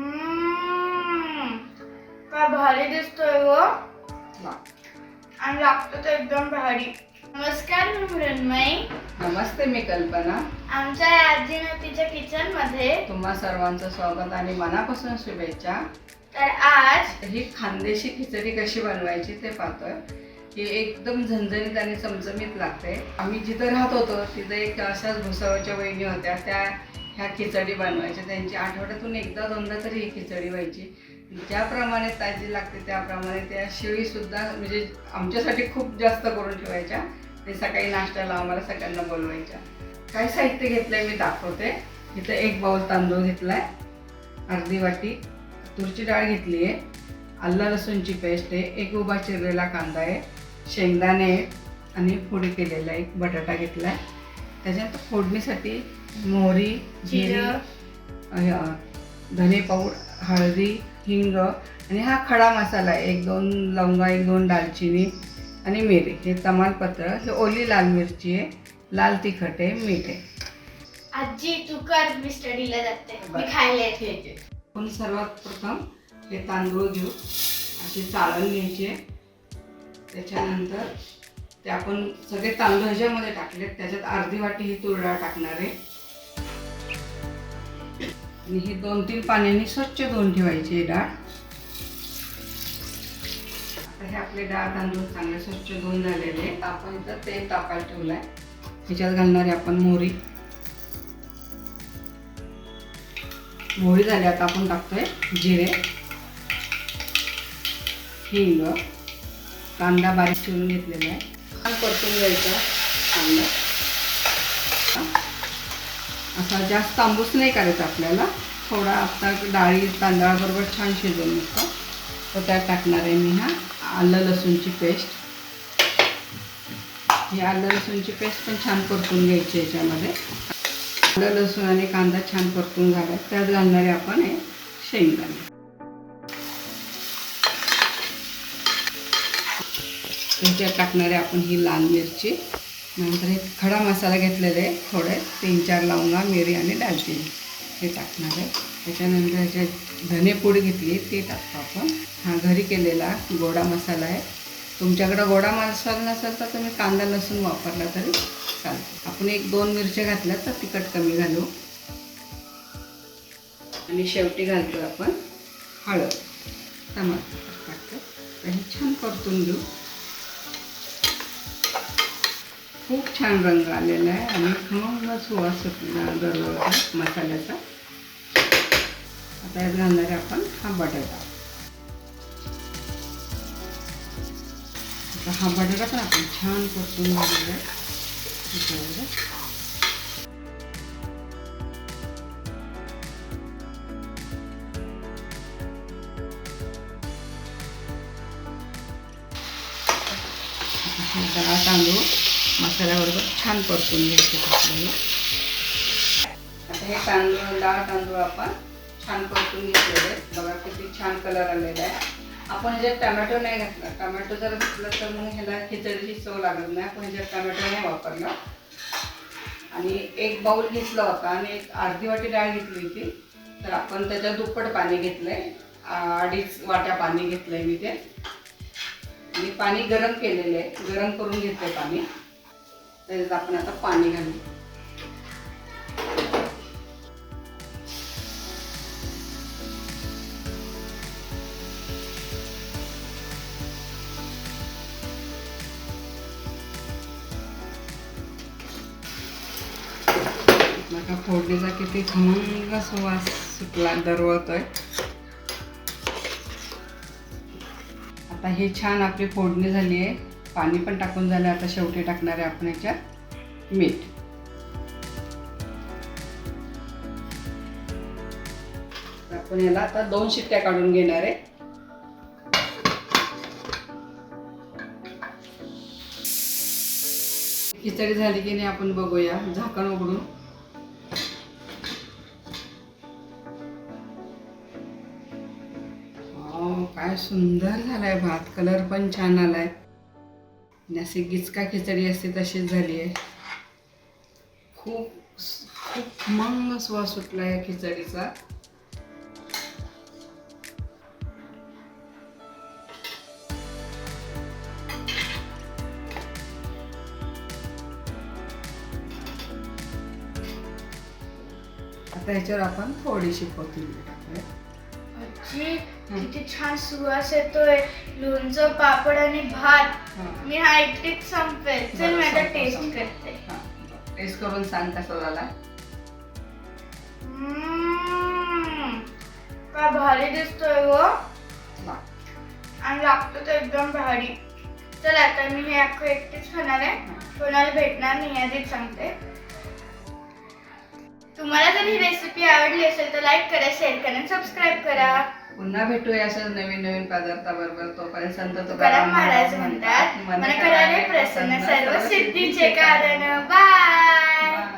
हम्म. काय भारी दिसतोय ग आणि लागतो तर एकदम भारी. नमस्कार मी मृण्मयी नमस्ते मी कल्पना. आमच्या या आजीनतीच्या किचनमध्ये तुम्हा सर्वांचं स्वागत आणि मनापासून शुभेच्छा. तर आज ही खानदेशी खिचडी कशी बनवायची ते पाहतोय. ही एकदम झणझणीत आणि चमचमीत लागते. आम्ही जिथं राहत होतो तिथं एक अशाच भुसावळच्या वहिनी होत्या. त्या ह्या खिचडी बनवायच्या. त्यांची आठवड्यातून एकदा दोनदा तरी ही खिचडी व्हायची. ज्याप्रमाणे ताजी लागते त्याप्रमाणे त्या शिळीसुद्धा म्हणजे आमच्यासाठी खूप जास्त करून ठेवायच्या. ते सकाळी नाश्त्याला आम्हाला सगळ्यांना बोलवायच्या. काय साहित्य घेतलंय मी दाखवते. इथं एक बाउल तांदूळ घेतलाय. अर्धी वाटी तुरची डाळ घेतली आहे. आल्ला लसूणची पेस्ट आहे. एक उभा चिरलेला कांदा आहे. शेंगदाणे आहे आणि फोडी केलेला एक बटाटा घेतला आहे त्याच्यानंतर फोडणीसाठी मोहरी जिरे. धने पाऊड हळदी हिंग आणि हा खडा मसाला एक दोन लवंगा एक दोन दालचिनी आणि मिरी हे तमालपत्र हे ओली लाल मिरची आहे लाल तिखट आहे मीठ आहे. आजी तू कर मी स्टडीला जाते. मी. खायला येते. आपण सर्वात प्रथम हे तांदूळ घेऊ. असे चाळण घ्यायचे. त्याच्यानंतर ते आपण सगळे तांदूळ ह्याच्यामध्ये टाकले त्याच्यात अर्धी वाटी ही तूर डाळ टाकणार आहे. आणि ही दोन तीन पाण्याने स्वच्छ धुवून ठेवायची डाळ. आता हे आपले डाळ तांदूळ चांगले स्वच्छ धुवून झालेले आपण इथं तेल तापायला ठेवलंय. ह्याच्यात घालणारे आपण मोहरी. मोहरी झाली आता आपण टाकतोय जिरे. हिंग. कांदा बारीक चिरून घेतलेला आहे. छान परतून घ्यायचा. कांदा असा जास्त आंबूस नाही करायचा आपल्याला. थोडा आता डाळी तांदळाबरोबर छान शिजवून निघतो तर त्यात टाकणार आहे मी हा आलं लसूणची पेस्ट. ही आलं लसूणची पेस्ट पण छान परतून घ्यायची याच्यामध्ये. आलं लसूण आणि कांदा छान परतून झाला. त्यात घालणारे आपण हे शेंगदाणे. त्याच्यात टाकणारे आपण ही लाल मिरची. नंतर हे खडा मसाला घेतलेले आहे थोडे. तीन चार लवंगा मिरी आणि दालचिनी. हे टाकणार आहे. त्याच्यानंतर जे धनेपूड घेतली ती टाकतो आपण. हा घरी केलेला गोडा मसाला आहे. तुमच्याकडं गोडा मसाला नसेल तर तुम्ही कांदा लसूण वापरला तरी चालतो. आपण एक दोन मिरच्या घातल्या तर तिखट कमी घालू. आणि शेवटी घालतो आपण हळद. टमाटर टाकतो. आणि छान परतून घेऊ. खूप छान रंग आलेला आहे. आणि खमंग सुवास सुटला मसाल्याचा. आता यात घालणारे आपण हा बटाटा. आता हा बटाटा पण आपण छान परतून घेऊया डाळ तांदूळ. मसाल्याबरोबर छान परतून घ्यायचं आपल्याला. आता हे तांदूळ डाळ तांदूळ आपण छान परतून घेतलेले आहेत. बघा किती छान कलर आलेला आहे. आपण ह्याच्यात टमॅटो नाही घातला. टमॅटो जर घातला तर मग ह्याला खिचडीची चव लागत नाही. आपण ह्याच्यात टमॅटो नाही वापरला आणि एक बाऊल घेतला होता आणि एक अर्धी वाटी डाळ घेतली होती. तर आपण त्याच्यात दुप्पट पाणी घेतलंय. अडीच वाट्या पाणी घेतलंय मी ते. आणि पाणी गरम केलेलं आहे. गरम करून घेतलंय पाणी. त्याच्यात आपण आता पाणी घालू. नका फोडणीचा किती खमंग सुवास सुटला दरवळतोय. आता ही छान आपली फोडणी झाली आहे. पाणी पण टाकून झालं आता शेवटी टाकणार आहे आपण याच्यात मीठ. आपण याला आता दोन शिट्ट्या काढून घेणार आहे. खिचडी झाली की नाही आपण बघूया झाकण उघडून. काय सुंदर झालाय भात. कलर पण छान आलाय. म्हणजे जसे गिचका खिचडी असते तशीच झाली आहे. खूप खूप मंग स्वास सुटला या खिचडीचा. आता ह्याच्यावर आपण थोडीशी कोथिंबीर टाकूया. आजी किती छान सुवास येतोय लोणचं पापड आणि भात हां. मी हा एकटीच संपेल चल मी आता टेस्ट. करते हां. टेस्ट करून सांग कसा झाला हम्म. काय भारी दिसतोय व वा. आणि लागतो तर एकदम भारी चल आता मी हे अख्खं एकटीच खाणार आहे कोणाला भेटणार नाही आधीच सांगते तुम्हाला जर ही रेसिपी आवडली असेल तर लाईक करा शेअर करा आणि सबस्क्राईब करा. पुन्हा भेटूया असं नवीन नवीन पदार्थाबरोबर. तोपर्यंत संत तुकाराम महाराज म्हणतात मन करायला प्रसन्न सर्व सिद्धीचे कारण. बाय